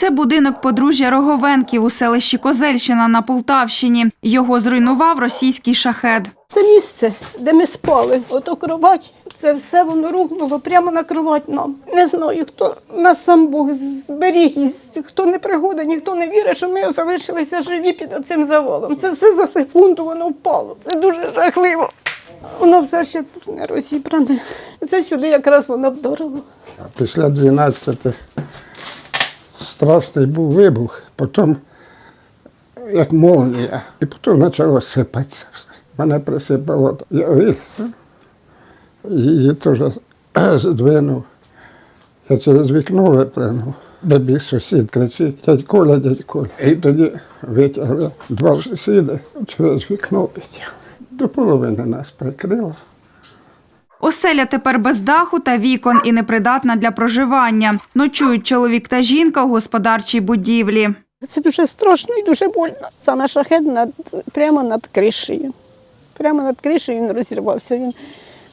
Це будинок подружжя Роговенків у селищі Козельщина на Полтавщині. Його зруйнував російський шахед. Це місце, де ми спали. Ото кровать, це все воно рухнуло прямо на кровать нам. Не знаю, хто нас сам Бог зберіг, хто не пригода, ніхто не вірить, що ми залишилися живі під оцим завалом. Це все за секунду воно впало. Це дуже жахливо. Воно все ще не розібране. Це сюди якраз воно вдарило. А після 12 страшний був вибух, потім як молнія, і потім почало сипатися. Мене присипало, я виліз, її теж здвинув. Я через вікно виплинув. Бебі сусід кричить, дядь Коля, дядь Коля. І тоді витягли два сусіди через вікно. До половини нас прикрило. Оселя тепер без даху та вікон і непридатна для проживання. Ночують чоловік та жінка у господарчій будівлі. Це дуже страшно і дуже больно. Саме шахет над, прямо над кришею. Прямо над кришею він розірвався. Він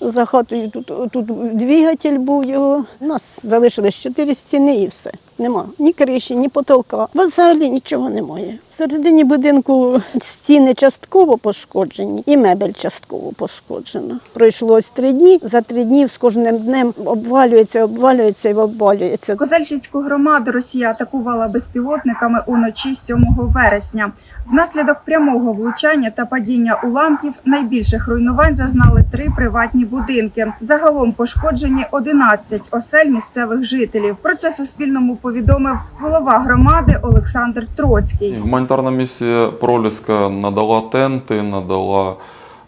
за хатою тут, тут двигатель був його. У нас залишились чотири стіни і все. Нема ні криші, ні потолка. Взагалі нічого немає. Всередині будинку стіни частково пошкоджені і мебель частково пошкоджена. Пройшло ось три дні. За три дні з кожним днем обвалюється, обвалюється і обвалюється. Козельщицьку громаду Росія атакувала безпілотниками уночі 7 вересня. Внаслідок прямого влучання та падіння уламків найбільших руйнувань зазнали три приватні будинки. Загалом пошкоджені 11 осель місцевих жителів. Про це Суспільному повідомив голова громади Олександр Троцький. Гуманітарна місія Проліска надала тенти, надала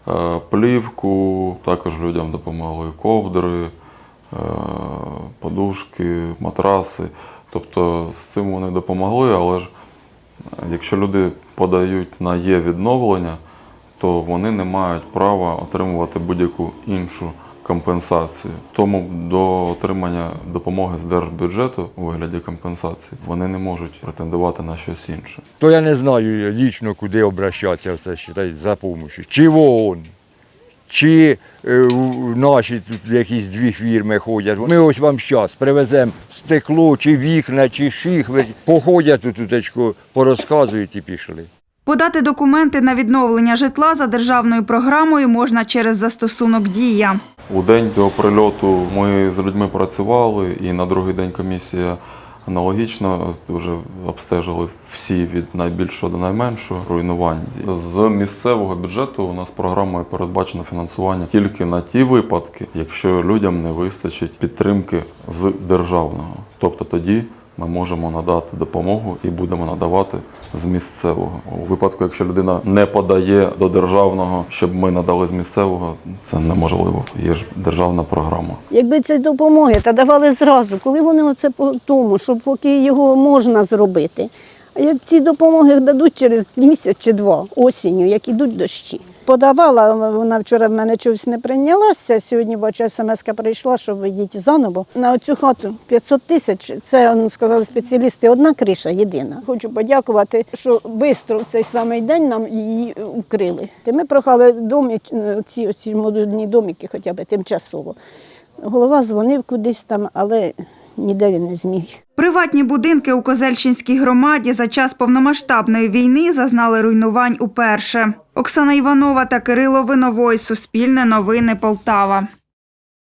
е, плівку, також людям допомогли ковдри, е, подушки, матраси. Тобто з цим вони допомогли, але ж е, якщо люди подають на є відновлення, то вони не мають права отримувати будь-яку іншу компенсацію. Тому до отримання допомоги з держбюджету у вигляді компенсації вони не можуть претендувати на щось інше. то я не знаю лічно, куди обращатися все считай, за допомогою. Чи в ООН, чи е, наші тут якісь дві фірми ходять. Ми ось вам зараз привеземо стекло, чи вікна, чи шихви. Походять тут утечку, порозказують і пішли. Подати документи на відновлення житла за державною програмою можна через застосунок Дія. У день цього прильоту ми з людьми працювали, і на другий день комісія аналогічно вже обстежили всі від найбільшого до найменшого руйнувань. З місцевого бюджету у нас програмою передбачено фінансування тільки на ті випадки, якщо людям не вистачить підтримки з державного. Тобто тоді ми можемо надати допомогу і будемо надавати з місцевого. У випадку, якщо людина не подає до державного, щоб ми надали з місцевого, це неможливо. Є ж державна програма. Якби ці допомоги та давали зразу, коли вони оце по тому, що поки його можна зробити. А як ці допомоги дадуть через місяць чи два осінню, як ідуть дощі. Подавала, вона вчора в мене чогось не прийнялася. Сьогодні бачу, смс прийшла, що вийдіть заново. На цю хату 500 тисяч. Це сказали спеціалісти. Одна криша єдина. Хочу подякувати, що швидко в цей самий день нам її укрили. Ми прохали домі, ці оці модульні домики, хоча б тимчасово. Голова дзвонив кудись там, але ніде він не зміг. Приватні будинки у Козельщинській громаді за час повномасштабної війни зазнали руйнувань уперше. Оксана Іванова та Кирило Виновой. Суспільне новини Полтава.